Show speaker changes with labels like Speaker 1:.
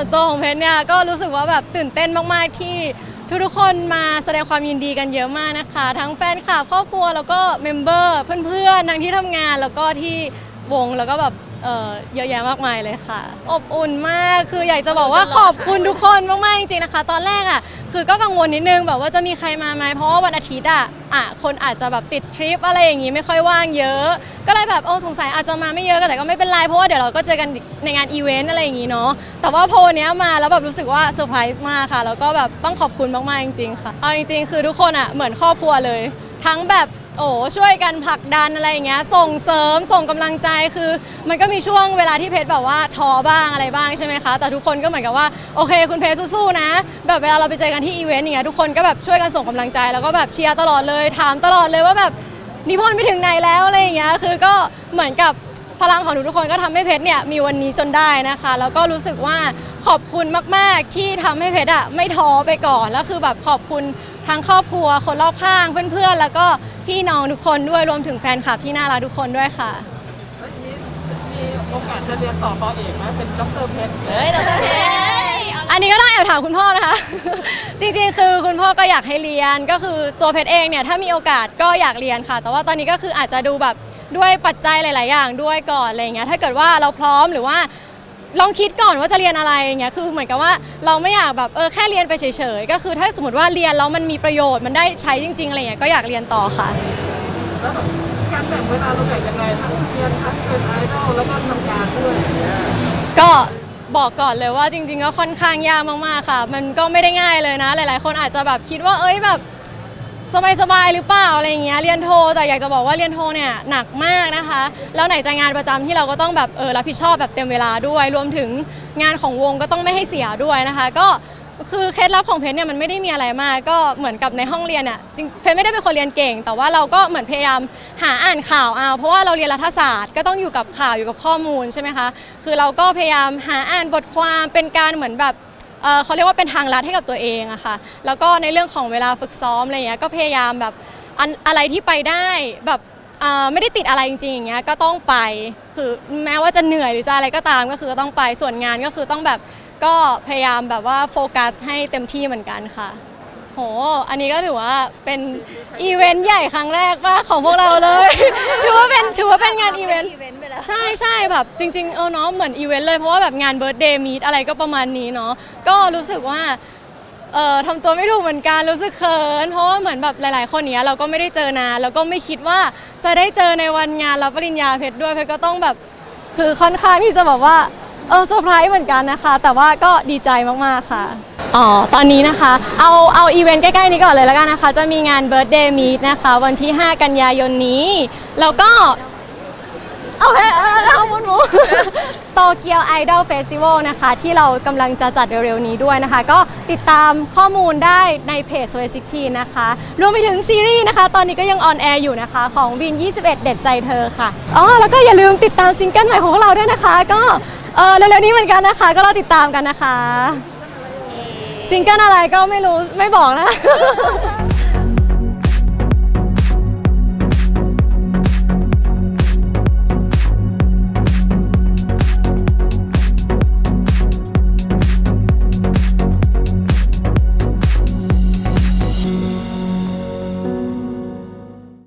Speaker 1: ส่วนตัวของเพชรเนี่ยก็รู้สึกว่าแบบตื่นเต้นมากๆที่ทุกๆคนมาแสดงความยินดีกันเยอะมากนะคะ ทั้งแฟนคลับครอบครัวแล้วก็เมมเบอร์เพื่อนๆทั้งที่ทำงานแล้วก็ที่วงแล้วก็แบบ เอ่อเยอะแยะมากมายเลยค่ะ อบอุ่นมากคืออยากจะบอกว่าขอบคุณทุกคนมากๆจริงๆนะคะ ตอนแรกอะคือก็กังวลนิดนึงแบบว่าจะมีใครมาไหมเพราะว่าวันอาทิตย์อะอะคนอาจจะแบบติดทริปอะไรอย่างงี้ไม่ค่อยว่างเยอะ ก็เลยแบบโอ้สงสัยอาจจะมาไม่เยอะก็แต่ก็ไม่เป็นไรเพราะว่าเดี๋ยวเราก็เจอกันในงานอีเวนต์อะไรอย่างงี้เนาะแต่ว่าพอวันเนี้ยมาแล้วแบบรู้สึกว่าเซอร์ไพรส์มากค่ะแล้วก็แบบต้องขอบคุณมากๆจริงๆค่ะเอาจริง ๆ คือทุกคนอะเหมือนครอบครัวเลย ทั้งแบบ โอ้ช่วยกันผลักดันอะไรอย่างเงี้ยส่งเสริมส่งกำลังใจคือ มันก็มีช่วงเวลาที่เพชรแบบว่าท้อบ้างอะไรบ้างใช่ไหมคะแต่ทุกคนก็เหมือนกับว่าโอเค คุณเพชรสู้ๆนะ แบบเวลาเราไปเจอกันที่อีเวนต์อย่างเงี้ยทุกคนก็แบบช่วยกันส่งกำลังใจ แล้วก็แบบเชียร์ตลอดเลย ถามตลอดเลยว่าแบบนิพนธ์ไปถึงไหนแล้วอะไรอย่างเงี้ยคือก็เหมือนกับพลังของทุกคนก็ทำให้เพชรเนี่ยมีวันนี้จนได้นะคะ แล้วก็รู้สึกว่าขอบคุณมาก ๆ ที่ทำให้เพชรอะไม่ท้อไปก่อนแล้วคือแบบขอบคุณทั้งครอบครัว คนรอบข้างเพื่อนๆ แล้วก็ พี่น้องทุกคนด้วยรวมถึงแฟนคลับที่น่ารักทุกคนด้วยค่ะ
Speaker 2: แล้วทีนี้มีโอกาสจะเรียนต่อปอเอกไหมเป็นด็อกเตอร์เพชร
Speaker 3: เฮ้ยดรเพชร
Speaker 1: อันนี้ก็ต้องแอบถามคุณพ่อนะคะ จริงๆ คือคุณพ่อก็อยากให้เรียนก็คือตัวเพชรเองเนี่ยถ้ามีโอกาสก็อยากเรียนค่ะ แต่ว่าตอนนี้ก็คืออาจจะดูแบบด้วยปัจจัยหลาย ๆ อย่างด้วยก่อนอะไรอย่างเงี้ยถ้าเกิดว่าเราพร้อมหรือว่า ลองคิดก่อนว่าจะเรียนอะไรอย่างเงี้ย คือเหมือนกับว่าเราไม่อยากแบบเออแค่เรียนไปเฉยๆ ก็คือถ้าสมมติว่าเรียนแล้วมันมีประโยชน์มันได้ใช้จริงๆอะไรอย่างเงี้ย ก็อยากเรียนต่อค่ะ
Speaker 2: แล้วแบบการแบ่งเวลาเราแบ่งยังไงทั้งเรียนทั้งเป็นไอดอลแล้วก็ทำงานด้วยอย่างเงี้ย
Speaker 1: ก็บอกก่อนเลยว่าจริงๆก็ค่อนข้างยากมากๆค่ะ มันก็ไม่ได้ง่ายเลยนะ หลายๆ คนอาจจะแบบคิดว่าเอ้ยแบบ สบายๆหรือเปล่าอะไรอย่างเงี้ยเรียนโทแต่อยากจะบอกว่าเรียนโทเนี่ยหนักมากนะคะ แล้วไหนจะงานประจำที่เราก็ต้องแบบเออรับผิดชอบแบบเต็มเวลาด้วย รวมถึงงานของวงก็ต้องไม่ให้เสียด้วยนะคะ ก็คือเคล็ดลับของเพชรเนี่ยมันไม่ได้มีอะไรมากก็เหมือนกับในห้องเรียนอะจริงเพชรไม่ได้เป็นคนเรียนเก่ง แต่ว่าเราก็เหมือนพยายามหาอ่านข่าวเอาเพราะว่าเราเรียนรัฐศาสตร์ก็ต้องอยู่กับข่าวอยู่กับข้อมูลใช่ไหมคะคือเราก็พยายามหาอ่านบทความเป็นการเหมือนแบบ เอ่อเขาเรียกว่าเป็นทางลัดให้กับตัวเองอะค่ะ แล้วก็ในเรื่องของเวลาฝึกซ้อมอะไรเงี้ย ก็พยายามแบบอันอะไรที่ไปได้แบบอ่าไม่ได้ติดอะไรจริงๆอย่างเงี้ย ก็ต้องไป คือแม้ว่าจะเหนื่อยหรือจะอะไรก็ตามก็คือต้องไป ส่วนงานก็คือต้องแบบก็พยายามแบบว่าโฟกัสให้เต็มที่เหมือนกันค่ะ โห อันนี้ก็ถือว่าเป็น อีเวนต์ใหญ่ครั้งแรกว่าของพวกเราเลย ถือว่าเป็นถือว่าเป็นงานอีเวนต์
Speaker 3: อีเวนต์ไปแล้ว
Speaker 1: ใช่ใช่แบบจริงๆเออเนาะเหมือนอีเวนต์เลยเพราะว่าแบบงานเบิร์ d เดย์มีตอะไรก็ประมาณนี้เนาะก็รู้สึกว่าเอ่อทำตัวไม่ถูกเหมือนกันรู้สึกเขิน เพราะว่าเหมือนแบบหลาย ๆ คนเนี้ยเราก็ไม่ได้เจอนานแล้วก็ไม่คิดว่าจะได้เจอในวันงานรับปริญญาเพชรด้วยเพชรก็ต้องแบบ คือค่อนข้างที่จะแบบว่า เออเซอร์ไพรส์เหมือนกันนะคะ แต่ว่าก็ดีใจมากๆค่ะ อ๋อ ตอนนี้นะคะ เอาเอาอีเวนต์ใกล้ ๆ นี้ก่อนเลยแล้วกันนะคะ จะมีงาน Birthday Meet นะคะ วันที่ 5 กันยายนนี้ แล้วก็ เอาให้เอาหมุนหมูโตเกียวไอดอลเฟสติวัลนะคะ ที่เรากำลังจะจัดเร็วๆนี้ด้วยนะคะ ก็ติดตามข้อมูลได้ในเพจ s w e 16นะคะ รวมไปถึงซีรีส์นะคะ ตอนนี้ก็ยังออนแอร์อยู่นะคะ ของวิน 21 เด็ดใจเธอค่ะ อ๋อ แล้วก็อย่าลืมติดตามซิงเกิลใหม่ของพวกเราด้วยนะคะ ก็ เออเร็วๆนี้เหมือนกันนะคะ ก็รอติดตามกันนะคะซิงเกิลอะไรก็ไม่รู้ไม่บอกนะ